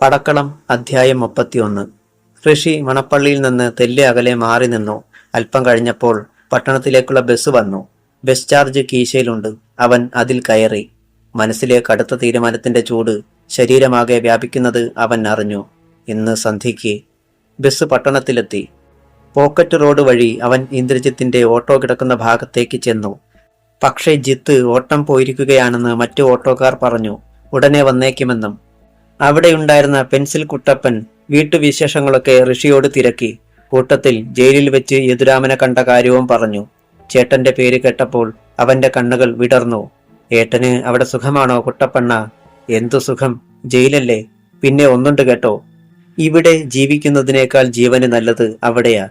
പടക്കളം അധ്യായം മുപ്പത്തിയൊന്ന്. ഋഷി മണപ്പള്ളിയിൽ നിന്ന് തെല്ലെ അകലെ മാറി നിന്നു. അല്പം കഴിഞ്ഞപ്പോൾ പട്ടണത്തിലേക്കുള്ള ബസ് വന്നു. ബസ് ചാർജ് കീശയിലുണ്ട്. അവൻ അതിൽ കയറി. മനസ്സിലെ കടുത്ത തീരുമാനത്തിന്റെ ചൂട് ശരീരമാകെ വ്യാപിക്കുന്നത് അവൻ അറിഞ്ഞു. ഇന്ന് സന്ധിക്ക് ബസ് പട്ടണത്തിലെത്തി. പോക്കറ്റ് റോഡ് വഴി അവൻ ഇന്ദ്രജിത്തിന്റെ ഓട്ടോ കിടക്കുന്ന ഭാഗത്തേക്ക് ചെന്നു. പക്ഷേ ജിത്ത് ഓട്ടം പോയിരിക്കുകയാണെന്ന് മറ്റു ഓട്ടോക്കാർ പറഞ്ഞു. ഉടനെ വന്നേക്കുമെന്നും. അവിടെയുണ്ടായിരുന്ന പെൻസിൽ കുട്ടപ്പൻ വീട്ടുവിശേഷങ്ങളൊക്കെ ഋഷിയോട് തിരക്കി. കൂട്ടത്തിൽ ജയിലിൽ വെച്ച് യദുരാമനെ കണ്ട കാര്യവും പറഞ്ഞു. ചേട്ടന്റെ പേര് കേട്ടപ്പോൾ അവന്റെ കണ്ണുകൾ വിടർന്നു. ഏട്ടന് അവിടെ സുഖമാണോ കുട്ടപ്പണ്ണ? എന്തു സുഖം? ജയിലല്ലേ? പിന്നെ ഒന്നുണ്ട് കേട്ടോ. ഇവിടെ ജീവിക്കുന്നതിനേക്കാൾ ജീവന് നല്ലത് അവിടെയാ.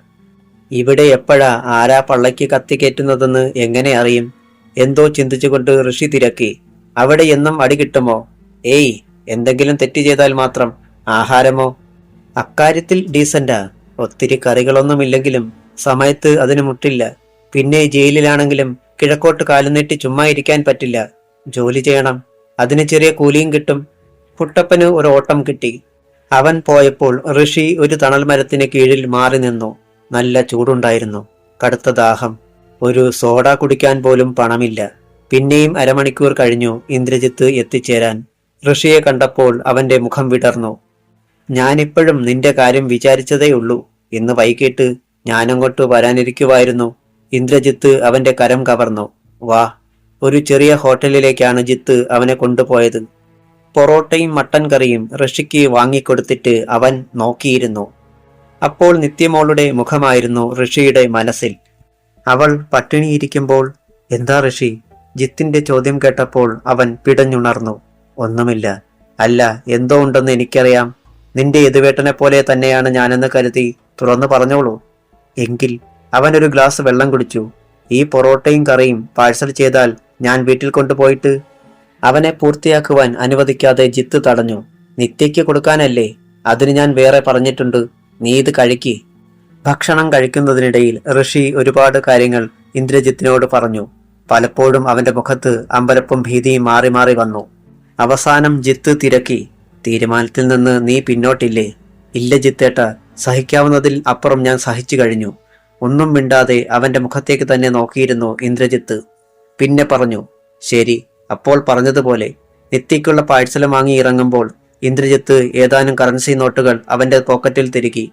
ഇവിടെ എപ്പോഴാ ആരാ പള്ളയ്ക്ക് കത്തിക്കേറ്റുന്നതെന്ന് എങ്ങനെ അറിയും? എന്തോ ചിന്തിച്ചുകൊണ്ട് ഋഷി തിരക്കി. അവിടെ എന്നും അടി കിട്ടുമോ? ഏയ് എന്തെങ്കിലും തെറ്റ് ചെയ്താൽ മാത്രം ആഹാരമോ? അക്കാര്യത്തിൽ ഡീസന്റാ. ഒത്തിരി കറികളൊന്നുമില്ലെങ്കിലും സമയത്ത് അതിന് മുട്ടില്ല. പിന്നെ ജയിലിലാണെങ്കിലും കിഴക്കോട്ട് കാലു നീട്ടി ചുമ്മാ ഇരിക്കാൻ പറ്റില്ല. ജോലി ചെയ്യണം. അതിന് ചെറിയ കൂലിയും കിട്ടും. പുട്ടപ്പന് ഒരു ഓട്ടം കിട്ടി. അവൻ പോയപ്പോൾ ഋഷി ഒരു തണൽ മരത്തിന് കീഴിൽ മാറി നിന്നു. നല്ല ചൂടുണ്ടായിരുന്നു. കടുത്ത ദാഹം. ഒരു സോഡ കുടിക്കാൻ പോലും പണമില്ല. പിന്നെയും അരമണിക്കൂർ കഴിഞ്ഞു ഇന്ദ്രജിത്ത് എത്തിച്ചേരാൻ. ഋഷിയെ കണ്ടപ്പോൾ അവന്റെ മുഖം വിടർന്നു. ഞാനിപ്പോഴും നിന്റെ കാര്യം വിചാരിച്ചതേ ഉള്ളൂ ഇന്ന് വൈകിട്ട് ഞാനങ്ങോട്ട് വരാനിരിക്കുവായിരുന്നു. ഇന്ദ്രജിത്ത് അവന്റെ കരം കവർന്നു. വാ ഒരു ചെറിയ ഹോട്ടലിലേക്കാണ് ജിത്ത് അവനെ കൊണ്ടുപോയത്. പൊറോട്ടയും മട്ടൻ കറിയും ഋഷിക്ക് വാങ്ങിക്കൊടുത്തിട്ട് അവൻ നോക്കിയിരുന്നു. അപ്പോൾ നിത്യമോളുടെ മുഖമായിരുന്നു ഋഷിയുടെ മനസ്സിൽ. അവൾ പട്ടിണിയിരിക്കുമ്പോൾ എന്താ ഋഷി ജിത്തിന്റെ ചോദ്യം കേട്ടപ്പോൾ അവൻ പിടഞ്ഞുണർന്നു. ഒന്നുമില്ല. അല്ല എന്തോ ഉണ്ടെന്ന് എനിക്കറിയാം. നിന്റെ എതുവേട്ടനെ പോലെ തന്നെയാണ് ഞാനെന്ന് കരുതി തുറന്നു പറഞ്ഞോളൂ എങ്കിൽ അവൻ ഒരു ഗ്ലാസ് വെള്ളം കുടിച്ചു. ഈ പൊറോട്ടയും കറിയും പാഴ്സൽ ചെയ്താൽ ഞാൻ വീട്ടിൽ കൊണ്ടുപോയിട്ട് അവനെ പൂർത്തിയാക്കുവാൻ അനുവദിക്കാതെ ജിത്ത് തടഞ്ഞു. നിത്യയ്ക്ക് കൊടുക്കാനല്ലേ? അതിന് ഞാൻ വേറെ പറഞ്ഞിട്ടുണ്ട്. നീ ഇത് കഴിക്ക്. ഭക്ഷണം കഴിക്കുന്നതിനിടയിൽ ഋഷി ഒരുപാട് കാര്യങ്ങൾ ഇന്ദ്രജിത്തിനോട് പറഞ്ഞു. പലപ്പോഴും അവന്റെ മുഖത്ത് അമ്പലപ്പും ഭീതിയും മാറി മാറി വന്നു. അവസാനം ജിത്ത് തിരക്കി തീരുമാനത്തിൽ നിന്ന് നീ പിന്നോട്ടില്ലേ? ഇല്ല ജിത്തേട്ട സഹിക്കാവുന്നതിൽ അപ്പുറം ഞാൻ സഹിച്ചു കഴിഞ്ഞു. ഒന്നും മിണ്ടാതെ അവന്റെ മുഖത്തേക്ക് തന്നെ നോക്കിയിരുന്നു ഇന്ദ്രജിത്ത്. പിന്നെ പറഞ്ഞു ശരി അപ്പോൾ പറഞ്ഞതുപോലെ. നിത്യയ്ക്കുള്ള പാഴ്സൽ വാങ്ങി ഇറങ്ങുമ്പോൾ ഇന്ദ്രജിത്ത് ഏതാനും കറൻസി നോട്ടുകൾ അവന്റെ പോക്കറ്റിൽ തിരുകി.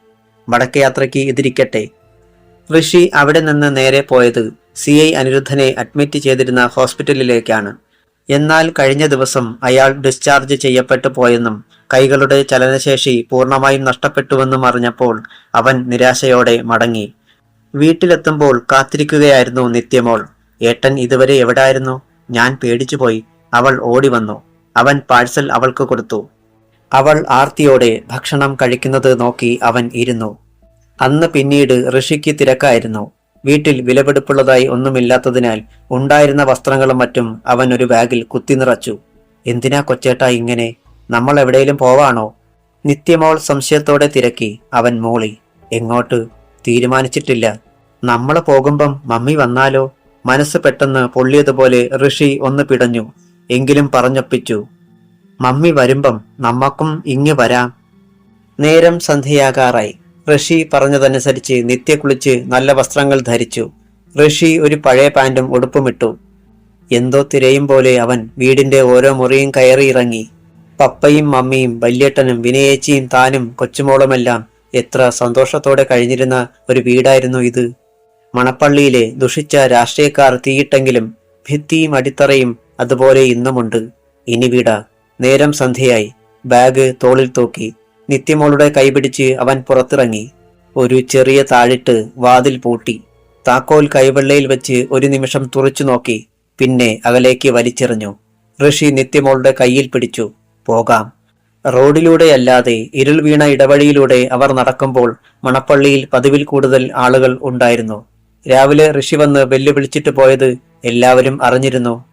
മടക്കയാത്രയ്ക്ക് ഇതിരിക്കട്ടെ ഋഷി അവിടെ നിന്ന് നേരെ പോയത് സി ഐ അനിരുദ്ധനെ അഡ്മിറ്റ് ചെയ്തിരുന്ന ഹോസ്പിറ്റലിലേക്കാണ്. എന്നാൽ കഴിഞ്ഞ ദിവസം അയാൾ ഡിസ്ചാർജ് ചെയ്യപ്പെട്ടു പോയെന്നും കൈകളുടെ ചലനശേഷി പൂർണമായും നഷ്ടപ്പെട്ടുവെന്നും അറിഞ്ഞപ്പോൾ അവൻ നിരാശയോടെ മടങ്ങി. വീട്ടിലെത്തുമ്പോൾ കാത്തിരിക്കുകയായിരുന്നു നിത്യമോൾ. ഏട്ടൻ ഇതുവരെ എവിടായിരുന്നു? ഞാൻ പേടിച്ചുപോയി. അവൾ ഓടി വന്നു അവൻ പാഴ്സൽ അവൾക്ക് കൊടുത്തു. അവൾ ആർത്തിയോടെ ഭക്ഷണം കഴിക്കുന്നത് നോക്കി അവൻ ഇരുന്നു. അന്ന് പിന്നീട് ഋഷിക്ക് തിരക്കായിരുന്നു. വീട്ടിൽ വിലപിടിപ്പുള്ളതായി ഒന്നുമില്ലാത്തതിനാൽ ഉണ്ടായിരുന്ന വസ്ത്രങ്ങളും മറ്റും അവൻ ഒരു ബാഗിൽ കുത്തി നിറച്ചു. എന്തിനാ കൊച്ചേട്ടാ ഇങ്ങനെ? നമ്മൾ എവിടെയും പോവാണോ? നിത്യമോൾ സംശയത്തോടെ തിരക്കി അവൻ മൂളി. എങ്ങോട്ട്? തീരുമാനിച്ചിട്ടില്ല. നമ്മൾ പോകുമ്പം മമ്മി വന്നാലോ? മനസ്സ് പെട്ടെന്ന് പൊള്ളിയതുപോലെ ഋഷി ഒന്ന് പിടഞ്ഞു. എങ്കിലും പറഞ്ഞൊപ്പിച്ചു. മമ്മി വരുമ്പം നമ്മക്കും ഇങ്ങ് വരാം. നേരം സന്ധ്യയാകാറായി. ഋഷി പറഞ്ഞതനുസരിച്ച് നിത്യ കുളിച്ച് നല്ല വസ്ത്രങ്ങൾ ധരിച്ചു. ഋഷി ഒരു പഴയ പാന്റും ഉടുപ്പുമിട്ടു. എന്തോ തിരയും പോലെ അവൻ വീടിന്റെ ഓരോ മുറിയും കയറി ഇറങ്ങി. പപ്പയും മമ്മിയും വല്യേട്ടനും വിനയേച്ചിയും താനും കൊച്ചുമോളുമെല്ലാം എത്ര സന്തോഷത്തോടെ കഴിഞ്ഞിരുന്ന ഒരു വീടായിരുന്നു ഇത്. മണപ്പള്ളിയിലെ ദുഷിച്ച രാഷ്ട്രീയക്കാർ തീയിട്ടെങ്കിലും ഭിത്തിയും അടിത്തറയും അതുപോലെ ഇന്നുമുണ്ട്. ഇനി വീട. നേരം സന്ധ്യയായി. ബാഗ് തോളിൽ തൂക്കി. നിത്യമോളുടെ കൈപിടിച്ച് അവൻ പുറത്തിറങ്ങി. ഒരു ചെറിയ താഴിട്ട് വാതിൽ പൂട്ടി. താക്കോൽ കൈവെള്ളയിൽ വെച്ച് ഒരു നിമിഷം തുറച്ചു നോക്കി. പിന്നെ അകലേക്ക് വലിച്ചെറിഞ്ഞു. ഋഷി നിത്യമോളുടെ കയ്യിൽ പിടിച്ചു. പോകാം. റോഡിലൂടെയല്ലാതെ ഇരുൾ വീണ ഇടവഴിയിലൂടെ അവർ നടക്കുമ്പോൾ മണപ്പള്ളിയിൽ പതിവിൽ കൂടുതൽ ആളുകൾ ഉണ്ടായിരുന്നു. രാവിലെ ഋഷി വന്ന് വെല്ലുവിളിച്ചിട്ട് പോയത് എല്ലാവരും അറിഞ്ഞിരുന്നു.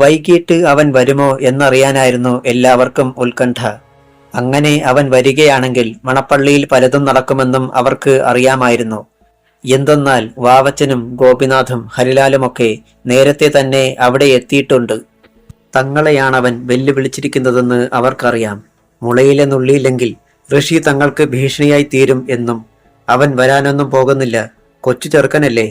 വൈകിട്ട് അവൻ വരുമോ എന്നറിയാനായിരുന്നു എല്ലാവർക്കും ഉത്കണ്ഠ. അങ്ങനെ അവൻ വരികയാണെങ്കിൽ മണപ്പള്ളിയിൽ പലതും നടക്കുമെന്നും അവർക്ക് അറിയാമായിരുന്നു. എന്തെന്നാൽ വാവച്ചനും ഗോപിനാഥും ഹരിലാലുമൊക്കെ നേരത്തെ തന്നെ അവിടെ എത്തിയിട്ടുണ്ട്. തങ്ങളെയാണവൻ വെല്ലുവിളിച്ചിരിക്കുന്നതെന്ന് അവർക്കറിയാം. മുളയിലെ നുള്ളിയില്ലെങ്കിൽ ഋഷി തങ്ങൾക്ക് ഭീഷണിയായി തീരും എന്നും അവൻ വരാനൊന്നും പോകുന്നില്ല. കൊച്ചു ചെറുക്കനല്ലേ?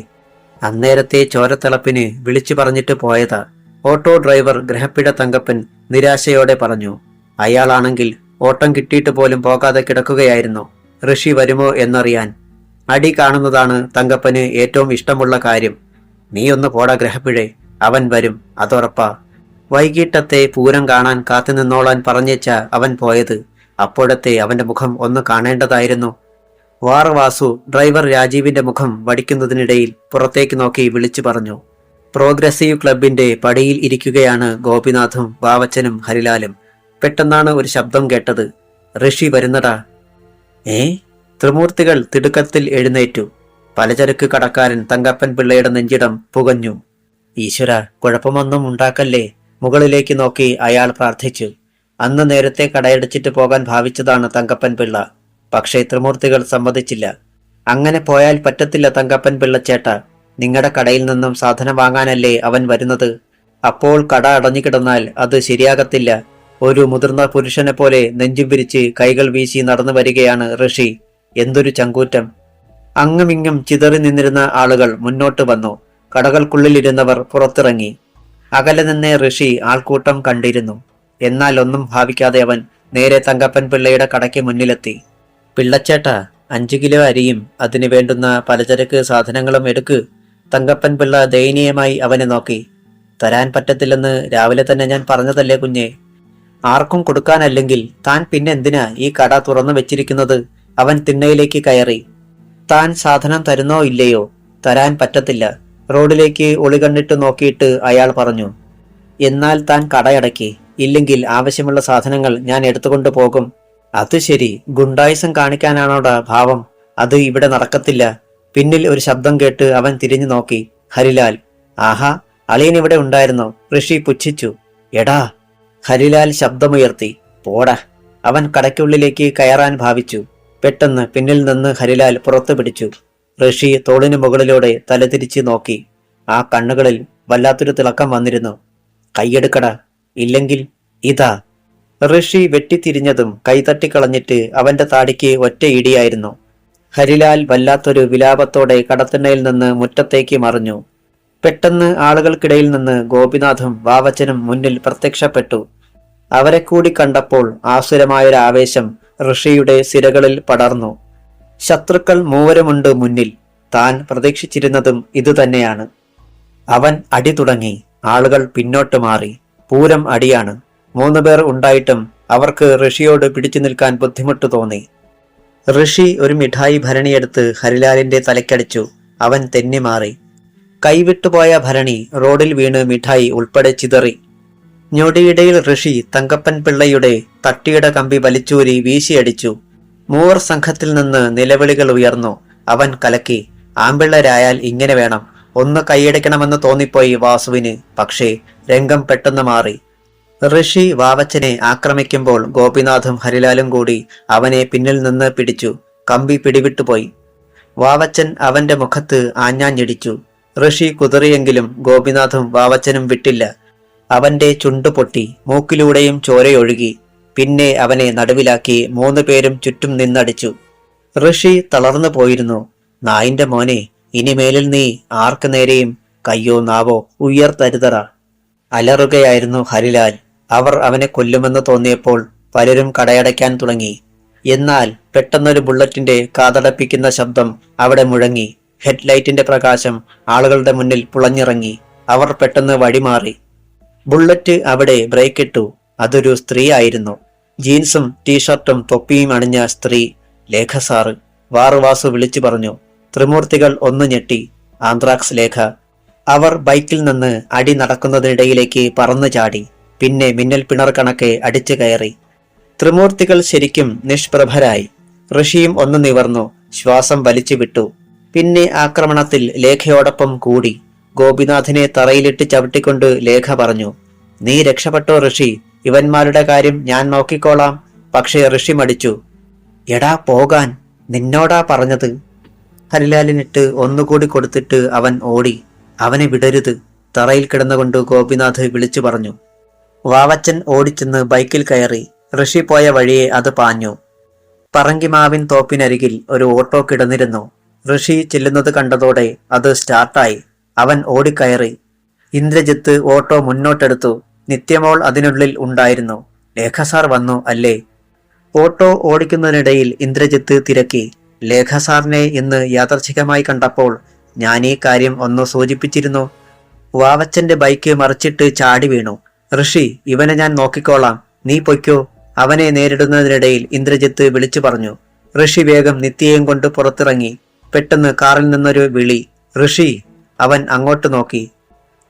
അന്നേരത്തെ ചോരത്തിളപ്പിന് വിളിച്ചു പറഞ്ഞിട്ട് പോയതാ. ഓട്ടോ ഡ്രൈവർ ഗ്രഹപ്പിട തങ്കപ്പൻ നിരാശയോടെ പറഞ്ഞു അയാളാണെങ്കിൽ ഓട്ടം കിട്ടിയിട്ട് പോലും പോകാതെ കിടക്കുകയായിരുന്നു? ഋഷി വരുമോ എന്നറിയാൻ. അടി കാണുന്നതാണ് തങ്കപ്പന് ഏറ്റവും ഇഷ്ടമുള്ള കാര്യം. നീ ഒന്ന് പോടാ ഗ്രഹപ്പിഴേ അവൻ വരും അതുറപ്പാ. വൈകിട്ടത്തെ പൂരം കാണാൻ കാത്തു നിന്നോളാൻ പറഞ്ഞേച്ച അവൻ പോയത് അപ്പോഴത്തെ അവന്റെ മുഖം ഒന്ന് കാണേണ്ടതായിരുന്നു. വാറവാസു ഡ്രൈവർ രാജീവിന്റെ മുഖം വടിക്കുന്നതിനിടയിൽ പുറത്തേക്ക് നോക്കി വിളിച്ചു പറഞ്ഞു പ്രോഗ്രസീവ് ക്ലബിന്റെ പടിയിൽ ഇരിക്കുകയാണ് ഗോപിനാഥും വാവച്ചനും ഹരിലാലും. പെട്ടെന്നാണ് ഒരു ശബ്ദം കേട്ടത്. ഋഷി വരുന്നടാ. ഏ? ത്രിമൂർത്തികൾ തിടുക്കത്തിൽ എഴുന്നേറ്റു. പലചരക്ക് കടക്കാരൻ തങ്കപ്പൻ പിള്ളയുടെ നെഞ്ചിടം പുകഞ്ഞു. ഈശ്വര കുഴപ്പമൊന്നും ഉണ്ടാക്കല്ലേ? മുകളിലേക്ക് നോക്കി അയാൾ പ്രാർത്ഥിച്ചു. അന്ന് നേരത്തെ കടയടച്ചിട്ട് പോകാൻ ഭാവിച്ചതാണ് തങ്കപ്പൻ പിള്ള. പക്ഷേ ത്രിമൂർത്തികൾ സമ്മതിച്ചില്ല. അങ്ങനെ പോയാൽ പറ്റത്തില്ല തങ്കപ്പൻ പിള്ളച്ചേട്ട നിങ്ങളുടെ കടയിൽ നിന്നും സാധനം വാങ്ങാനല്ലേ അവൻ വരുന്നത്? അപ്പോൾ കട അടഞ്ഞുകിടന്നാൽ അത് ശരിയാകത്തില്ല. ഒരു മുതിർന്ന പുരുഷനെ പോലെ നെഞ്ചും പിരിച്ച് കൈകൾ വീശി നടന്നു വരികയാണ് ഋഷി. എന്തൊരു ചങ്കൂറ്റം. അങ്ങുമിങ്ങും ചിതറി നിന്നിരുന്ന ആളുകൾ മുന്നോട്ട് വന്നു. കടകൾക്കുള്ളിലിരുന്നവർ പുറത്തിറങ്ങി. അകലെ നിന്നേ ഋഷി ആൾക്കൂട്ടം കണ്ടിരുന്നു. എന്നാൽ ഒന്നും ഭാവിക്കാതെ അവൻ നേരെ തങ്കപ്പൻ പിള്ളയുടെ കടയ്ക്ക് മുന്നിലെത്തി. പിള്ളച്ചേട്ട അഞ്ചു കിലോ അരിയും അതിനു വേണ്ടുന്ന പലചരക്ക് സാധനങ്ങളും എടുക്ക്. തങ്കപ്പൻ പിള്ള ദയനീയമായി അവനെ നോക്കി. തരാൻ പറ്റത്തില്ലെന്ന് രാവിലെ തന്നെ ഞാൻ പറഞ്ഞതല്ലേ കുഞ്ഞെ? ആർക്കും കൊടുക്കാനല്ലെങ്കിൽ താൻ പിന്നെ എന്തിനാ ഈ കട തുറന്നു വെച്ചിരിക്കുന്നത്? അവൻ തിണ്ണയിലേക്ക് കയറി. താൻ സാധനം തരുന്നോ ഇല്ലയോ? തരാൻ പറ്റത്തില്ല. റോഡിലേക്ക് ഒളികണ്ണിട്ട് നോക്കിയിട്ട് അയാൾ പറഞ്ഞു. എന്നാൽ താൻ കടയടക്കി. ഇല്ലെങ്കിൽ ആവശ്യമുള്ള സാധനങ്ങൾ ഞാൻ എടുത്തുകൊണ്ട് പോകും. അത് ശരി. ഗുണ്ടായുസം കാണിക്കാനാണോടാ ഭാവം. അത് ഇവിടെ നടക്കത്തില്ല. പിന്നിൽ ഒരു ശബ്ദം കേട്ട് അവൻ തിരിഞ്ഞു നോക്കി. ഹരിലാൽ ആഹാ അളിയൻ ഇവിടെ ഉണ്ടായിരുന്നോ? ഋഷി പുച്ഛിച്ചു. എടാ ഹരിലാൽ ശബ്ദമുയർത്തി. പോടാ അവൻ കടയ്ക്കുള്ളിലേക്ക് കയറാൻ ഭാവിച്ചു. പെട്ടെന്ന് പിന്നിൽ നിന്ന് ഹരിലാൽ പുറത്തു പിടിച്ചു. ഋഷി തോളിന് മുകളിലൂടെ തലതിരിച്ച് നോക്കി. ആ കണ്ണുകളിൽ വല്ലാത്തൊരു തിളക്കം വന്നിരുന്നു. കൈയെടുക്കട ഇല്ലെങ്കിൽ ഇതാ. ഋഷി വെട്ടിത്തിരിഞ്ഞതും കൈതട്ടിക്കളഞ്ഞിട്ട് അവന്റെ താടിക്ക് ഒറ്റ ഇടിയായിരുന്നു. ഹരിലാൽ വല്ലാത്തൊരു വിലാപത്തോടെ കടത്തിണ്ണയിൽ നിന്ന് മുറ്റത്തേക്ക് മറിഞ്ഞു. പെട്ടെന്ന് ആളുകൾക്കിടയിൽ നിന്ന് ഗോപിനാഥും വാവച്ചനും മുന്നിൽ പ്രത്യക്ഷപ്പെട്ടു. അവരെ കൂടി കണ്ടപ്പോൾ ആസുരമായൊരു ആവേശം ഋഷിയുടെ സിരകളിൽ പടർന്നു. ശത്രുക്കൾ മൂവരുമുണ്ട് മുന്നിൽ. താൻ പ്രതീക്ഷിച്ചിരുന്നതും ഇതുതന്നെയാണ്. അവൻ അടി തുടങ്ങി. ആളുകൾ പിന്നോട്ട് മാറി. പൂരം അടിയാണ്. മൂന്നുപേർ ഉണ്ടായിട്ടും അവർക്ക് ഋഷിയോട് പിടിച്ചു നിൽക്കാൻ ബുദ്ധിമുട്ട് തോന്നി. ഋഷി ഒരു മിഠായി ഭരണിയെടുത്ത് ഹരിലാലിന്റെ തലക്കടിച്ചു അവൻ തെന്നി മാറി. കൈവിട്ടുപോയ ഭരണി റോഡിൽ വീണ് മിഠായി ഉൾപ്പെടെ ചിതറി. ഞൊടിയിടയിൽ ഋഷി തങ്കപ്പൻ പിള്ളയുടെ തട്ടിയുടെ കമ്പി വലിച്ചൂരി വീശിയടിച്ചു. മൂവർ സംഘത്തിൽ നിന്ന് നിലവിളികൾ ഉയർന്നു. അവൻ കലക്കി ആമ്പിള്ളരായാൽ ഇങ്ങനെ വേണം. ഒന്ന് കൈയടിക്കണമെന്ന് തോന്നിപ്പോയി വാസുവിന്. പക്ഷേ രംഗം പെട്ടെന്ന് മാറി. ഋഷി വാവച്ചനെ ആക്രമിക്കുമ്പോൾ ഗോപിനാഥും ഹരിലാലും കൂടി അവനെ പിന്നിൽ നിന്ന് പിടിച്ചു. കമ്പി പിടിവിട്ടുപോയി വാവച്ചൻ അവന്റെ മുഖത്ത് ആഞ്ഞാഞ്ഞിടിച്ചു. ഋഷി കുതിറിയെങ്കിലും ഗോപിനാഥും വാവച്ചനും വിട്ടില്ല. അവന്റെ ചുണ്ടു പൊട്ടി മൂക്കിലൂടെയും ചോരയൊഴുകി. പിന്നെ അവനെ നടുവിലാക്കി മൂന്ന് പേരും ചുറ്റും നിന്നടിച്ചു. ഋഷി തളർന്നു പോയിരുന്നു. നായിന്റെ മോനെ ഇനിമേലിൽ നീ ആർക്കു നേരെയും കയ്യോ നാവോ ഉയർത്തരുതറ അലറുകയായിരുന്നു ഹരിലാൽ. അവർ അവനെ കൊല്ലുമെന്ന് തോന്നിയപ്പോൾ പലരും കടയടയ്ക്കാൻ തുടങ്ങി. എന്നാൽ പെട്ടെന്നൊരു ബുള്ളറ്റിന്റെ കാതടപ്പിക്കുന്ന ശബ്ദം അവിടെ മുഴങ്ങി. ഹെഡ്ലൈറ്റിന്റെ പ്രകാശം ആളുകളുടെ മുന്നിൽ പുളഞ്ഞിറങ്ങി. അവർ പെട്ടെന്ന് വഴിമാറി. ബുള്ളറ്റ് അവിടെ ബ്രേക്കിട്ടു. അതൊരു സ്ത്രീ ആയിരുന്നു ജീൻസും ടീഷർട്ടും തൊപ്പിയും അണിഞ്ഞ സ്ത്രീ ലേഖ സാറ് വാറുവാസു വിളിച്ചു പറഞ്ഞു. ത്രിമൂർത്തികൾ ഒന്ന് ഞെട്ടി. ആന്ത്രാക്സ് ലേഖ. അവർ ബൈക്കിൽ നിന്ന് അടി നടക്കുന്നതിനിടയിലേക്ക് പറന്നു ചാടി. പിന്നെ മിന്നൽ പിണർ കണക്കെ അടിച്ചു കയറി. ത്രിമൂർത്തികൾ ശരിക്കും നിഷ്പ്രഭരായി. ഋഷിയും ഒന്ന് നിവർന്നു. ശ്വാസം വലിച്ചു വിട്ടു. പിന്നെ ആക്രമണത്തിൽ ലേഖയോടൊപ്പം കൂടി. ഗോപിനാഥിനെ തറയിലിട്ട് ചവിട്ടിക്കൊണ്ട് ലേഖ പറഞ്ഞു നീ രക്ഷപ്പെട്ടോ ഋഷി? ഇവന്മാരുടെ കാര്യം ഞാൻ നോക്കിക്കോളാം. പക്ഷേ ഋഷി മടിച്ചു എടാ പോകാൻ നിന്നോടാ പറഞ്ഞത്? ഹരിലാലിനിട്ട് ഒന്നുകൂടി കൊടുത്തിട്ട് അവൻ ഓടി. അവനെ വിടരുത് തറയിൽ കിടന്നുകൊണ്ട് ഗോപിനാഥ് വിളിച്ചു പറഞ്ഞു വാവച്ചൻ ഓടിച്ചെന്ന് ബൈക്കിൽ കയറി ഋഷി പോയ വഴിയെ അത് പാഞ്ഞു. പറങ്കിമാവിൻ തോപ്പിനരികിൽ ഒരു ഓട്ടോ കിടന്നിരുന്നു. ഋഷി ചെല്ലുന്നത് കണ്ടതോടെ അത് സ്റ്റാർട്ടായി. അവൻ ഓടിക്കയറി. ഇന്ദ്രജിത്ത് ഓട്ടോ മുന്നോട്ടെടുത്തു. നിത്യമോൾ അതിനുള്ളിൽ ഉണ്ടായിരുന്നു. ലേഖ സാർ വന്നു അല്ലേ? ഓട്ടോ ഓടിക്കുന്നതിനിടയിൽ ഇന്ദ്രജിത്ത് തിരക്കി. ലേഖസാറിനെ ഇന്ന് യാദർച്ഛികമായി കണ്ടപ്പോൾ ഞാൻ ഈ കാര്യം ഒന്ന് സൂചിപ്പിച്ചിരുന്നു. വാവച്ചന്റെ ബൈക്ക് മറിച്ചിട്ട് ചാടി വീണു. ഋഷി ഇവനെ ഞാൻ നോക്കിക്കോളാം. നീ പൊയ്ക്കോ. അവനെ നേരിടുന്നതിനിടയിൽ ഇന്ദ്രജിത്ത് വിളിച്ചു പറഞ്ഞു. ഋഷി വേഗം നിത്യയും കൊണ്ട് പുറത്തിറങ്ങി. പെട്ടെന്ന് കാറിൽ നിന്നൊരു വിളി. ഋഷി അവൻ അങ്ങോട്ട് നോക്കി.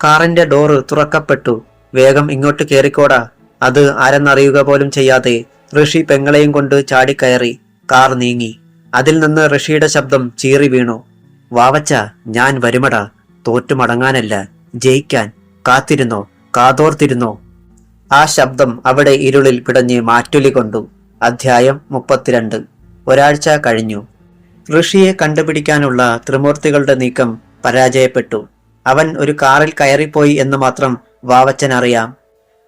കാറിന്റെ ഡോറ് തുറക്കപ്പെട്ടു. വേഗം ഇങ്ങോട്ട് കയറിക്കോടാ അത് ആരെന്നറിയുക പോലും ചെയ്യാതെ ഋഷി പെങ്ങളെയും കൊണ്ട് ചാടിക്കയറി കാർ നീങ്ങി. അതിൽ നിന്ന് ഋഷിയുടെ ശബ്ദം ചീറി വീണു. വാവച്ച ഞാൻ വരുമടാ. തോറ്റു മടങ്ങാനല്ല. ജയിക്കാൻ. കാത്തിരുന്നോ? കാതോർത്തിരുന്നോ? ആ ശബ്ദം അവിടെ ഇരുളിൽ പിടഞ്ഞ് മാറ്റൊലി കൊണ്ടു. അധ്യായം മുപ്പത്തിരണ്ട്. ഒരാഴ്ച കഴിഞ്ഞു. ഋഷിയെ കണ്ടുപിടിക്കാനുള്ള ത്രിമൂർത്തികളുടെ നീക്കം പരാജയപ്പെട്ടു. അവൻ ഒരു കാറിൽ കയറിപ്പോയി എന്ന് മാത്രം വാവച്ചൻ അറിയാം.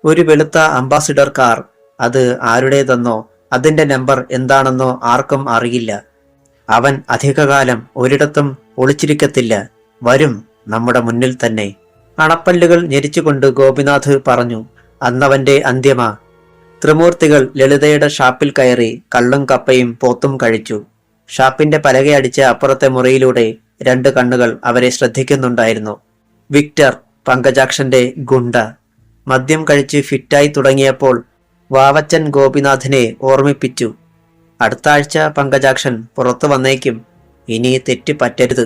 ഒരു വെളുത്ത അംബാസിഡർ കാർ അത് ആരുടേതെന്നോ അതിന്റെ നമ്പർ എന്താണെന്നോ ആർക്കും അറിയില്ല. അവൻ അധികകാലം ഒരിടത്തും ഒളിച്ചിരിക്കത്തില്ല. വരും നമ്മുടെ മുന്നിൽ തന്നെ. അണപ്പല്ലുകൾ ഞെരിച്ചുകൊണ്ട് ഗോപിനാഥ് പറഞ്ഞു അന്നവന്റെ അന്ത്യമാ. ത്രിമൂർത്തികൾ ലളിതയുടെ ഷാപ്പിൽ കയറി കള്ളും കപ്പയും പോത്തും കഴിച്ചു. ഷാപ്പിന്റെ പലകയടിച്ച അപ്പുറത്തെ മുറിയിലൂടെ രണ്ട് കണ്ണുകൾ അവരെ ശ്രദ്ധിക്കുന്നുണ്ടായിരുന്നു. വിക്ടർ പങ്കജാക്ഷന്റെ ഗുണ്ട. മദ്യം കഴിച്ച് ഫിറ്റായി തുടങ്ങിയപ്പോൾ വാവച്ചൻ ഗോപിനാഥിനെ ഓർമ്മിപ്പിച്ചു. അടുത്ത ആഴ്ച പങ്കജാക്ഷൻ പുറത്തു വന്നേക്കും. ഇനി തെറ്റ് പറ്റരുത്.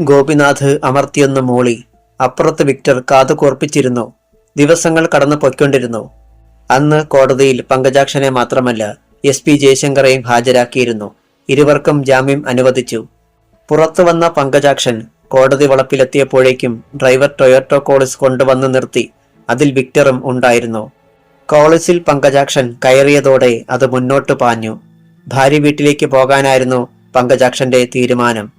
ഗോപിനാഥ് അമർത്തിയൊന്ന് മൂളി. അപ്പുറത്ത് വിക്ടർ കാതു കോർപ്പിച്ചിരുന്നു ദിവസങ്ങൾ കടന്നു പൊയ്ക്കൊണ്ടിരുന്നു. അന്ന് കോടതിയിൽ പങ്കജാക്ഷനെ മാത്രമല്ല എസ് പി ജയശങ്കറെയും ഹാജരാക്കിയിരുന്നു. ഇരുവർക്കും ജാമ്യം അനുവദിച്ചു. പുറത്തു വന്ന പങ്കജാക്ഷൻ കോടതി വളപ്പിലെത്തിയപ്പോഴേക്കും ഡ്രൈവർ ടൊയോട്ടോ കോളിസ് കൊണ്ടുവന്ന് നിർത്തി. അതിൽ വിക്ടറും ഉണ്ടായിരുന്നു. കോളിസിൽ പങ്കജാക്ഷൻ കയറിയതോടെ അത് മുന്നോട്ട് പാഞ്ഞു. ഭാര്യ വീട്ടിലേക്ക് പോകാനായിരുന്നു പങ്കജാക്ഷന്റെ തീരുമാനം.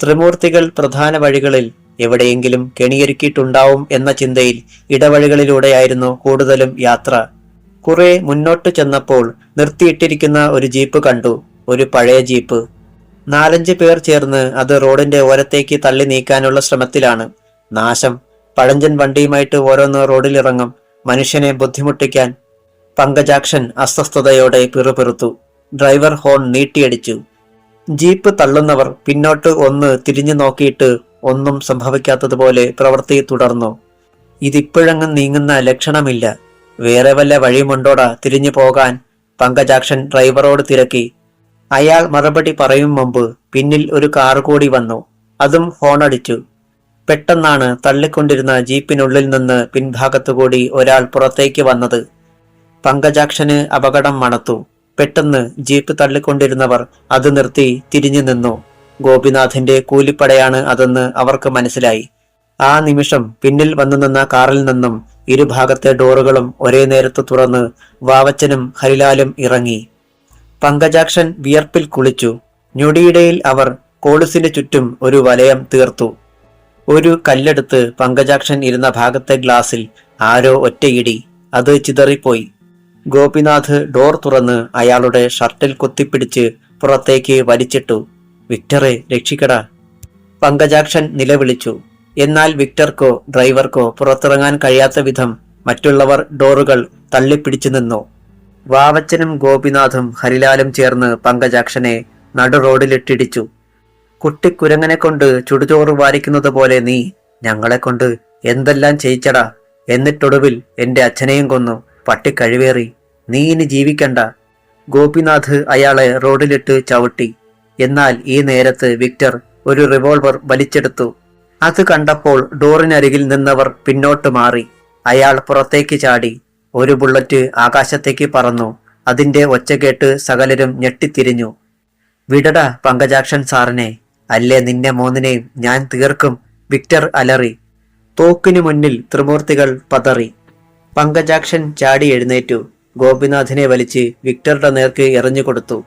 ത്രിമൂർത്തികൾ പ്രധാന വഴികളിൽ എവിടെയെങ്കിലും കെണിയൊരുക്കിയിട്ടുണ്ടാവും എന്ന ചിന്തയിൽ ഇടവഴികളിലൂടെയായിരുന്നു കൂടുതലും യാത്ര. കുറെ മുന്നോട്ട് ചെന്നപ്പോൾ നിർത്തിയിട്ടിരിക്കുന്ന ഒരു ജീപ്പ് കണ്ടു. ഒരു പഴയ ജീപ്പ്. നാലഞ്ച് പേർ ചേർന്ന് അത് റോഡിന്റെ ഓരത്തേക്ക് തള്ളി നീക്കാനുള്ള ശ്രമത്തിലാണ്. നാശം. പഴഞ്ചൻ വണ്ടിയുമായിട്ട് ഓരോന്ന് റോഡിലിറങ്ങും. മനുഷ്യനെ ബുദ്ധിമുട്ടിക്കാൻ പങ്കജാക്ഷൻ അസ്വസ്ഥതയോടെ പിറുപിറുത്തു. ഡ്രൈവർ ഹോൺ നീട്ടിയടിച്ചു. ജീപ്പ് തള്ളുന്നവർ പിന്നോട്ട് ഒന്ന് തിരിഞ്ഞു നോക്കിയിട്ട് ഒന്നും സംഭവിക്കാത്തതുപോലെ പ്രവൃത്തി തുടർന്നു. ഇതിപ്പോഴങ്ങ് നീങ്ങുന്ന ലക്ഷണമില്ല. വേറെ വല്ല വഴിയുമുണ്ടോടാ തിരിഞ്ഞു പോകാൻ? പങ്കജാക്ഷൻ ഡ്രൈവറോട് തിരക്കി. അയാൾ മറുപടി പറയും മുമ്പ് പിന്നിൽ ഒരു കാർ കൂടി വന്നു. അതും ഹോണടിച്ചു. പെട്ടെന്നാണ് തള്ളിക്കൊണ്ടിരുന്ന ജീപ്പിനുള്ളിൽ നിന്ന് പിൻഭാഗത്തുകൂടി ഒരാൾ പുറത്തേക്ക് വന്നത്. പങ്കജാക്ഷന് അപകടം മണത്തു. പെട്ടെന്ന് ജീപ്പ് തള്ളിക്കൊണ്ടിരുന്നവർ അത് നിർത്തി തിരിഞ്ഞു നിന്നു. ഗോപിനാഥിന്റെ കൂലിപ്പടയാണ് അതെന്ന് അവർക്ക് മനസ്സിലായി. ആ നിമിഷം പിന്നിൽ വന്നു നിന്ന കാറിൽ നിന്നും ഇരുഭാഗത്തെ ഡോറുകളും ഒരേ നേരത്ത് തുറന്ന് വാവച്ചനും ഹരിലാലും ഇറങ്ങി. പങ്കജാക്ഷൻ വിയർപ്പിൽ കുളിച്ചു. ഞൊടിയിടയിൽ അവർ കോളുസിന് ചുറ്റും ഒരു വലയം തീർത്തു. ഒരു കല്ലെടുത്ത് പങ്കജാക്ഷൻ ഇരുന്ന ഭാഗത്തെ ഗ്ലാസിൽ ആരോ ഒറ്റയിടി. അത് ചിതറിപ്പോയി. ഗോപിനാഥ് ഡോർ തുറന്ന് അയാളുടെ ഷർട്ടിൽ കുത്തിപ്പിടിച്ച് പുറത്തേക്ക് വലിച്ചിട്ടു. വിക്ടറെ രക്ഷിക്കടാ. പങ്കജാക്ഷൻ നിലവിളിച്ചു. എന്നാൽ വിക്ടർക്കോ ഡ്രൈവർക്കോ പുറത്തിറങ്ങാൻ കഴിയാത്ത വിധം മറ്റുള്ളവർ ഡോറുകൾ തള്ളിപ്പിടിച്ചു നിന്നു. വാവച്ചനും ഗോപിനാഥും ഹരിലാലും ചേർന്ന് പങ്കജാക്ഷനെ നടു റോഡിലിട്ടിടിച്ചു കുട്ടിക്കുരങ്ങനെ കൊണ്ട് ചുടുചോറ് വാരിക്കുന്നത് പോലെ നീ ഞങ്ങളെ കൊണ്ട് എന്തെല്ലാം ചെയ്യിച്ചടാ എന്നിട്ടൊടുവിൽ എന്റെ അച്ഛനെയും കൊന്നു. പട്ടി കഴിവേറി നീ ഇനി ജീവിക്കണ്ട. ഗോപിനാഥ് അയാളെ റോഡിലിട്ട് ചവിട്ടി. എന്നാൽ ഈ നേരത്ത് വിക്ടർ ഒരു റിവോൾവർ വലിച്ചെടുത്തു. അത് കണ്ടപ്പോൾ ഡോറിനരികിൽ നിന്നവർ പിന്നോട്ട് മാറി. അയാൾ പുറത്തേക്ക് ചാടി. ഒരു ബുള്ളറ്റ് ആകാശത്തേക്ക് പറന്നു. അതിന്റെ ഒച്ച കേട്ട് സകലരും ഞെട്ടിത്തിരിഞ്ഞു. വിടട പങ്കജാക്ഷൻ സാറിനെ. അല്ലേ നിന്നെ മോന്നിനെയും ഞാൻ തീർക്കും. വിക്ടർ അലറി. തോക്കിനു മുന്നിൽ ത്രിമൂർത്തികൾ പതറി. പങ്കജാക്ഷൻ ചാടി എഴുന്നേറ്റു. ഗോപിനാഥിനെ വലിച്ച് വിക്ടറുടെ നേർക്ക് എറിഞ്ഞുകൊടുത്തു.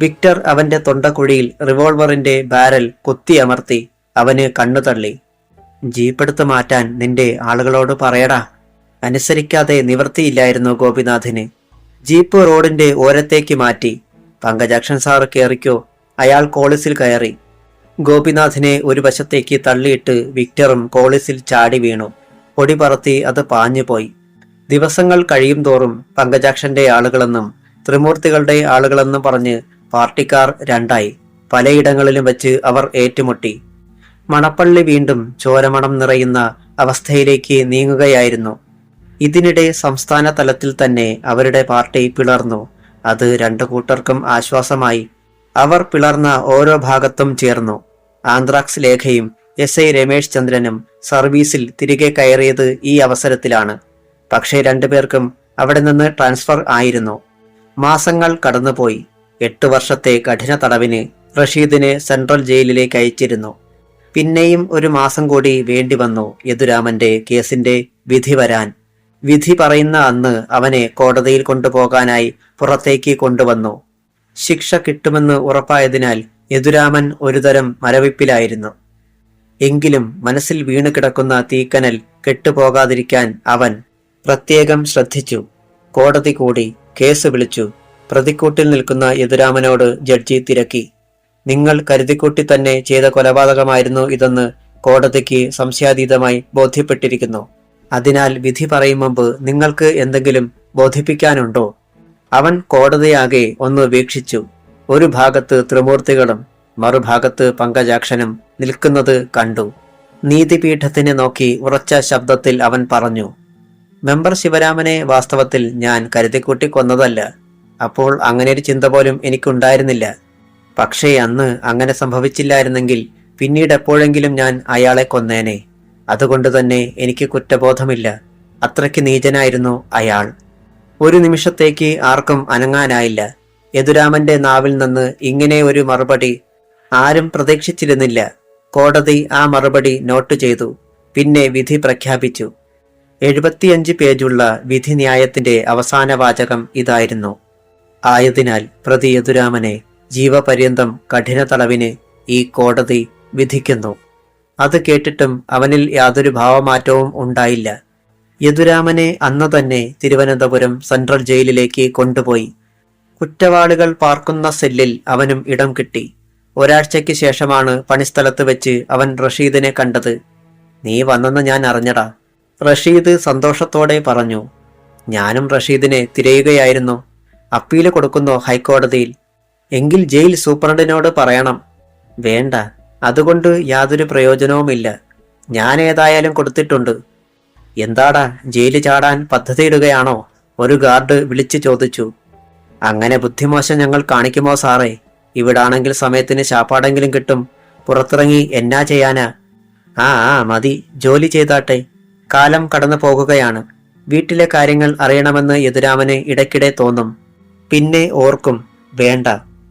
വിക്ടർ അവന്റെ തൊണ്ടക്കുഴിയിൽ റിവോൾവറിന്റെ ബാരൽ കുത്തിയമർത്തി അവന് കണ്ണു തള്ളി. ജീപ്പെടുത്ത് മാറ്റാൻ നിന്റെ ആളുകളോട് പറയടാ. അനുസരിക്കാതെ നിവർത്തിയില്ലായിരുന്നു ഗോപിനാഥിന്. ജീപ്പ് റോഡിന്റെ ഓരത്തേക്ക് മാറ്റി. പങ്കജാക്ഷൻ സാറ് കയറിക്കോ അയാൾ കോളിസിൽ കയറി. ഗോപിനാഥിനെ ഒരു വശത്തേക്ക് തള്ളിയിട്ട് വിക്ടറും കോളിസിൽ ചാടി വീണു. പൊടി പറത്തി അത് പാഞ്ഞുപോയി ദിവസങ്ങൾ കഴിയും തോറും പങ്കജാക്ഷന്റെ ആളുകളെന്നും ത്രിമൂർത്തികളുടെ ആളുകളെന്നും പറഞ്ഞ് പാർട്ടിക്കാർ രണ്ടായി. പലയിടങ്ങളിലും വെച്ച് അവർ ഏറ്റുമുട്ടി. മണപ്പള്ളി വീണ്ടും ചോരമണം നിറയുന്ന അവസ്ഥയിലേക്ക് നീങ്ങുകയായിരുന്നു. ഇതിനിടെ സംസ്ഥാന തലത്തിൽ തന്നെ അവരുടെ പാർട്ടി പിളർന്നു. അത് രണ്ടു കൂട്ടർക്കും ആശ്വാസമായി. അവർ പിളർന്ന ഓരോ ഭാഗത്തും ചേർന്നു. ആന്ത്രാക്സ് ലേഖയും എസ് ഐ രമേശ് ചന്ദ്രനും സർവീസിൽ തിരികെ കയറിയത് ഈ അവസരത്തിലാണ്. പക്ഷേ രണ്ടുപേർക്കും അവിടെ നിന്ന് ട്രാൻസ്ഫർ ആയിരുന്നു. മാസങ്ങൾ കടന്നുപോയി. എട്ട് വർഷത്തെ കഠിന തടവിന് റഷീദിനെ സെൻട്രൽ ജയിലിലേക്ക് അയച്ചിരുന്നു. പിന്നെയും ഒരു മാസം കൂടി വേണ്ടി വന്നു യദുരാമന്റെ കേസിന്റെ വിധി വരാൻ. വിധി പറയുന്ന അന്ന് അവനെ കോടതിയിൽ കൊണ്ടുപോകാനായി പുറത്തേക്ക് കൊണ്ടുവന്നു. ശിക്ഷ കിട്ടുമെന്ന് ഉറപ്പായതിനാൽ യദുരാമൻ ഒരുതരം മരവിപ്പിലായിരുന്നു. എങ്കിലും മനസ്സിൽ വീണു കിടക്കുന്ന തീക്കനൽ കെട്ടുപോകാതിരിക്കാൻ അവൻ പ്രത്യേകം ശ്രദ്ധിച്ചു. കോടതി കൂടി കേസ് വിളിച്ചു. പ്രതിക്കൂട്ടിൽ നിൽക്കുന്ന യദുരാമനോട് ജഡ്ജി തിരക്കി. നിങ്ങൾ കരുതിക്കൂട്ടി തന്നെ ചെയ്ത കൊലപാതകമായിരുന്നു ഇതെന്ന് കോടതിക്ക് സംശയാതീതമായി ബോധ്യപ്പെട്ടിരിക്കുന്നു. അതിനാൽ വിധി പറയും മുമ്പ് നിങ്ങൾക്ക് എന്തെങ്കിലും ബോധിപ്പിക്കാനുണ്ടോ? അവൻ കോടതിയാകെ ഒന്ന് വീക്ഷിച്ചു. ഒരു ഭാഗത്ത് ത്രിമൂർത്തികളും മറുഭാഗത്ത് പങ്കജാക്ഷനും നിൽക്കുന്നത് കണ്ടു. നീതിപീഠത്തിനെ നോക്കി ഉറച്ച ശബ്ദത്തിൽ അവൻ പറഞ്ഞു മെമ്പർ ശിവരാമനെ വാസ്തവത്തിൽ ഞാൻ കരുതിക്കൂട്ടി കൊന്നതല്ല. അപ്പോൾ അങ്ങനെ ഒരു ചിന്ത പോലും എനിക്കുണ്ടായിരുന്നില്ല. പക്ഷേ അന്ന് അങ്ങനെ സംഭവിച്ചില്ലായിരുന്നെങ്കിൽ പിന്നീട് എപ്പോഴെങ്കിലും ഞാൻ അയാളെ കൊന്നേനെ. അതുകൊണ്ട് തന്നെ എനിക്ക് കുറ്റബോധമില്ല. അത്രയ്ക്ക് നീചനായിരുന്നു അയാൾ. ഒരു നിമിഷത്തേക്ക് ആർക്കും അനങ്ങാനായില്ല. യദുരാമന്റെ നാവിൽ നിന്ന് ഇങ്ങനെ ഒരു മറുപടി ആരും പ്രതീക്ഷിച്ചിരുന്നില്ല. കോടതി ആ മറുപടി നോട്ട് ചെയ്തു. പിന്നെ വിധി പ്രഖ്യാപിച്ചു. എഴുപത്തിയഞ്ച് പേജുള്ള വിധി ന്യായത്തിന്റെ അവസാന വാചകം ഇതായിരുന്നു. ആയതിനാൽ പ്രതി യദുരാമനെ ജീവപര്യന്തം കഠിന തടവിന് ഈ കോടതി വിധിക്കുന്നു. അത് കേട്ടിട്ടും അവനിൽ യാതൊരു ഭാവമാറ്റവും ഉണ്ടായില്ല. യദുരാമനെ അന്ന് തന്നെ തിരുവനന്തപുരം സെൻട്രൽ ജയിലിലേക്ക് കൊണ്ടുപോയി. കുറ്റവാളികൾ പാർക്കുന്ന സെല്ലിൽ അവനും ഇടം കിട്ടി. ഒരാഴ്ചയ്ക്ക് ശേഷമാണ് പണിസ്ഥലത്ത് വെച്ച് അവൻ റഷീദിനെ കണ്ടത്. നീ വന്നെന്ന് ഞാൻ അറിഞ്ഞടാ റഷീദ് സന്തോഷത്തോടെ പറഞ്ഞു. ഞാനും റഷീദിനെ തിരയുകയായിരുന്നു. അപ്പീൽ കൊടുക്കുന്നു ഹൈക്കോടതിയിൽ. എങ്കിൽ ജയിൽ സൂപ്രണ്ടിനോട് പറയണം വേണ്ട അതുകൊണ്ട് യാതൊരു പ്രയോജനവുമില്ല. ഞാൻ ഏതായാലും കൊടുത്തിട്ടുണ്ട്. എന്താടാ ജയിൽ ചാടാൻ പദ്ധതിയിടുകയാണോ? ഒരു ഗാർഡ് വിളിച്ചു ചോദിച്ചു. അങ്ങനെ ബുദ്ധിമോശം ഞങ്ങൾ കാണിക്കുമോ സാറേ? ഇവിടാണെങ്കിൽ സമയത്തിന് ശാപ്പാടെങ്കിലും കിട്ടും. പുറത്തിറങ്ങി എന്നാ ചെയ്യാനാ? ആ ആ മതി. ജോലി ചെയ്താട്ടെ. കാലം കടന്നു പോകുകയാണ് വീട്ടിലെ കാര്യങ്ങൾ അറിയണമെന്ന് എതിരാമന് ഇടയ്ക്കിടെ തോന്നും. പിന്നെ ഓർക്കും വേണ്ട.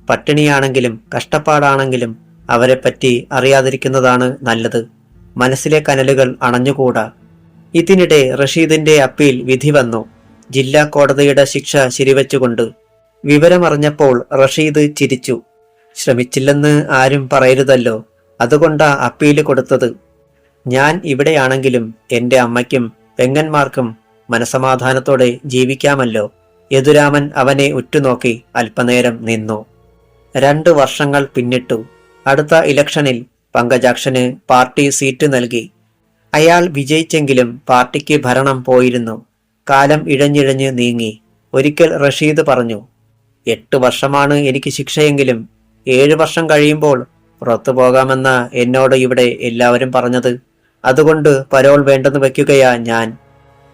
പട്ടിണിയാണെങ്കിലും കഷ്ടപ്പാടാണെങ്കിലും അവരെപ്പറ്റി അറിയാതിരിക്കുന്നതാണ് നല്ലത്. മനസ്സിലെ കനലുകൾ അണഞ്ഞുകൂടാ. ഇതിനിടെ റഷീദിന്റെ അപ്പീൽ വിധി വന്നു. ജില്ലാ കോടതിയുടെ ശിക്ഷ ശരിവെച്ചുകൊണ്ട്. വിവരമറിഞ്ഞപ്പോൾ റഷീദ് ചിരിച്ചു. ശ്രമിച്ചില്ലെന്ന് ആരും പറയരുതല്ലോ. അതുകൊണ്ടാ അപ്പീൽ കൊടുത്തത്. ഞാൻ ഇവിടെയാണെങ്കിലും എന്റെ അമ്മയ്ക്കും പെങ്ങന്മാർക്കും മനസമാധാനത്തോടെ ജീവിക്കാമല്ലോ. യദുരാമൻ അവനെ ഉറ്റുനോക്കി അല്പനേരം നിന്നു. രണ്ടു വർഷങ്ങൾ പിന്നിട്ടു. അടുത്ത ഇലക്ഷനിൽ പങ്കജാക്ഷന് പാർട്ടി സീറ്റ് നൽകി. അയാൾ വിജയിച്ചെങ്കിലും പാർട്ടിക്ക് ഭരണം പോയിരുന്നു. കാലം ഇഴഞ്ഞിഴഞ്ഞ് നീങ്ങി. ഒരിക്കൽ റഷീദ് പറഞ്ഞു എട്ട് വർഷമാണ് എനിക്ക് ശിക്ഷയെങ്കിലും. ഏഴു വർഷം കഴിയുമ്പോൾ പുറത്തു പോകാമെന്ന എന്നോട് ഇവിടെ എല്ലാവരും പറഞ്ഞത്. അതുകൊണ്ട് പരോൾ വേണ്ടെന്ന് വയ്ക്കുകയാ ഞാൻ.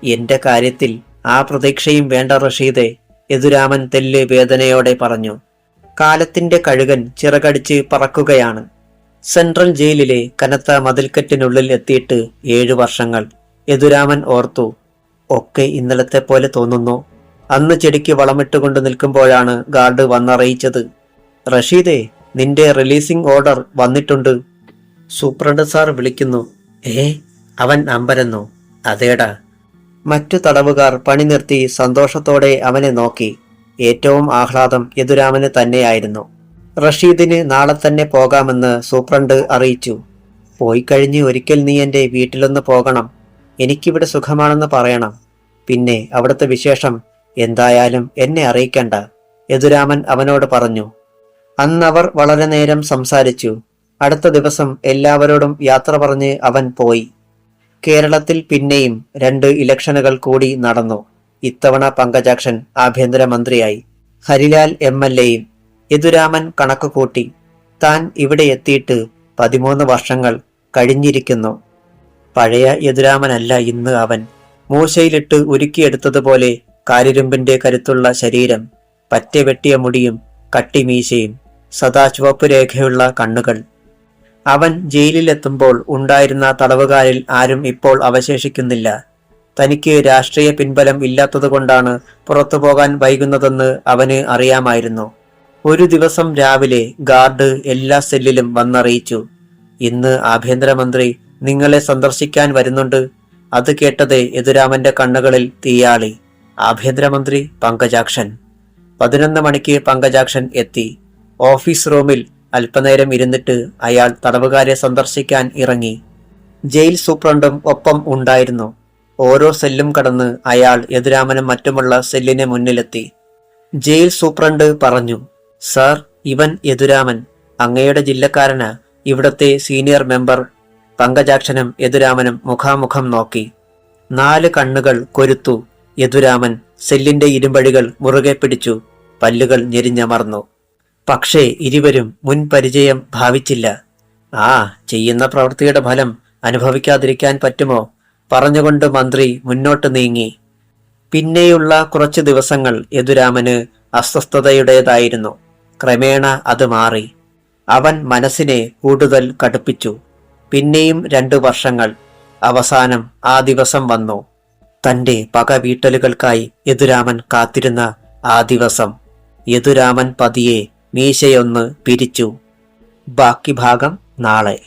എന്റെ കാര്യത്തിൽ ആ പ്രതീക്ഷയും വേണ്ട റഷീദെ യദുരാമൻ തെല്ല് വേദനയോടെ പറഞ്ഞു. കാലത്തിന്റെ കഴുകൻ ചിറകടിച്ച് പറക്കുകയാണ്. സെൻട്രൽ ജയിലിലെ കനത്ത മതിൽക്കെട്ടിനുള്ളിൽ എത്തിയിട്ട് ഏഴു വർഷങ്ങൾ. യദുരാമൻ ഓർത്തു ഒക്കെ ഇന്നലത്തെ പോലെ തോന്നുന്നു. അന്ന് ചെടിക്ക് വളമിട്ടുകൊണ്ട് നിൽക്കുമ്പോഴാണ് ഗാർഡ് വന്നറിയിച്ചത്. റഷീദേ നിന്റെ റിലീസിംഗ് ഓർഡർ വന്നിട്ടുണ്ട്. സൂപ്രണ്ട് സാർ വിളിക്കുന്നു. ഏ അവൻ അമ്പരന്നു. അതേടാ മറ്റു തടവുകാർ പണി നിർത്തി സന്തോഷത്തോടെ അവനെ നോക്കി. ഏറ്റവും ആഹ്ലാദം യദുരാമന് തന്നെയായിരുന്നു. റഷീദിന് നാളെ തന്നെ പോകാമെന്ന് സൂപ്രണ്ട് അറിയിച്ചു. പോയി കഴിഞ്ഞ് ഒരിക്കൽ നീ എന്റെ വീട്ടിലൊന്ന് പോകണം. എനിക്കിവിടെ സുഖമാണെന്ന് പറയണം. പിന്നെ അവിടുത്തെ വിശേഷം എന്തായാലും എന്നെ അറിയിക്കണ്ട. യദുരാമൻ അവനോട് പറഞ്ഞു. അന്നവർ വളരെ നേരം സംസാരിച്ചു. അടുത്ത ദിവസം എല്ലാവരോടും യാത്ര പറഞ്ഞ് അവൻ പോയി. കേരളത്തിൽ പിന്നെയും രണ്ട് ഇലക്ഷനുകൾ കൂടി നടന്നു. ഇത്തവണ പങ്കജാക്ഷൻ ആഭ്യന്തരമന്ത്രിയായി. ഹരിലാൽ എം എൽ എയും യദുരാമൻ കണക്ക് കൂട്ടി താൻ ഇവിടെ എത്തിയിട്ട് പതിമൂന്ന് വർഷങ്ങൾ കഴിഞ്ഞിരിക്കുന്നു. പഴയ യദുരാമനല്ല ഇന്ന് അവൻ. മൂശയിലിട്ട് ഉരുക്കിയെടുത്തതുപോലെ കാരിരുമ്പിന്റെ കരുത്തുള്ള ശരീരം പറ്റ വെട്ടിയ മുടിയും കട്ടിമീശയും സദാ ചുവപ്പ് രേഖയുള്ള കണ്ണുകൾ. അവൻ ജയിലിലെത്തുമ്പോൾ ഉണ്ടായിരുന്ന തടവുകാരിൽ ആരും ഇപ്പോൾ അവശേഷിക്കുന്നില്ല. തനിക്ക് രാഷ്ട്രീയ പിൻബലം ഇല്ലാത്തതുകൊണ്ടാണ് പുറത്തു പോകാൻ വൈകുന്നതെന്ന് അവന് അറിയാമായിരുന്നു. ഒരു ദിവസം രാവിലെ ഗാർഡ് എല്ലാ സെല്ലിലും വന്നറിയിച്ചു. ഇന്ന് ആഭ്യന്തരമന്ത്രി നിങ്ങളെ സന്ദർശിക്കാൻ വരുന്നുണ്ട് അത് കേട്ടത് യദുരാമന്റെ കണ്ണുകളിൽ തീയാളി. ആഭ്യന്തരമന്ത്രി പങ്കജാക്ഷൻ. പതിനൊന്ന് മണിക്ക് പങ്കജാക്ഷൻ എത്തി. ഓഫീസ് റൂമിൽ അല്പനേരം ഇരുന്നിട്ട് അയാൾ തടവുകാരെ സന്ദർശിക്കാൻ ഇറങ്ങി. ജയിൽ സൂപ്രണ്ടും ഒപ്പം ഉണ്ടായിരുന്നു. ഓരോ സെല്ലും കടന്ന് അയാൾ യദുരാമനും മറ്റുമുള്ള സെല്ലിന് മുന്നിലെത്തി. ജയിൽ സൂപ്രണ്ട് പറഞ്ഞു സർ ഇവൻ യദുരാമൻ. അങ്ങയുടെ ജില്ലക്കാരന്. ഇവിടത്തെ സീനിയർ മെമ്പർ പങ്കജാക്ഷനും യദുരാമനും മുഖാമുഖം നോക്കി. നാല് കണ്ണുകൾ കൊരുത്തു. യദുരാമൻ സെല്ലിന്റെ ഇരുമ്പഴികൾ മുറുകെ പിടിച്ചു. പല്ലുകൾ ഞെരിഞ്ഞമർന്നു. പക്ഷേ ഇരുവരും മുൻപരിചയം ഭാവിച്ചില്ല. ആ ചെയ്യുന്ന പ്രവൃത്തിയുടെ ഫലം അനുഭവിക്കാതിരിക്കാൻ പറ്റുമോ? പറഞ്ഞുകൊണ്ട് മന്ത്രി മുന്നോട്ട് നീങ്ങി. പിന്നെയുള്ള കുറച്ച് ദിവസങ്ങൾ യദുരാമന് അസ്വസ്ഥതയുടേതായിരുന്നു. ക്രമേണ അത് മാറി. അവൻ മനസ്സിനെ കൂടുതൽ കടുപ്പിച്ചു. പിന്നെയും രണ്ടു വർഷങ്ങൾ. അവസാനം ആ ദിവസം വന്നു. തന്റെ പക വീട്ടലുകൾക്കായി യദുരാമൻ കാത്തിരുന്ന ആ ദിവസം. യദുരാമൻ പതിയെ മീശയൊന്ന് പിരിച്ചു. ബാക്കി ഭാഗം നാളെ.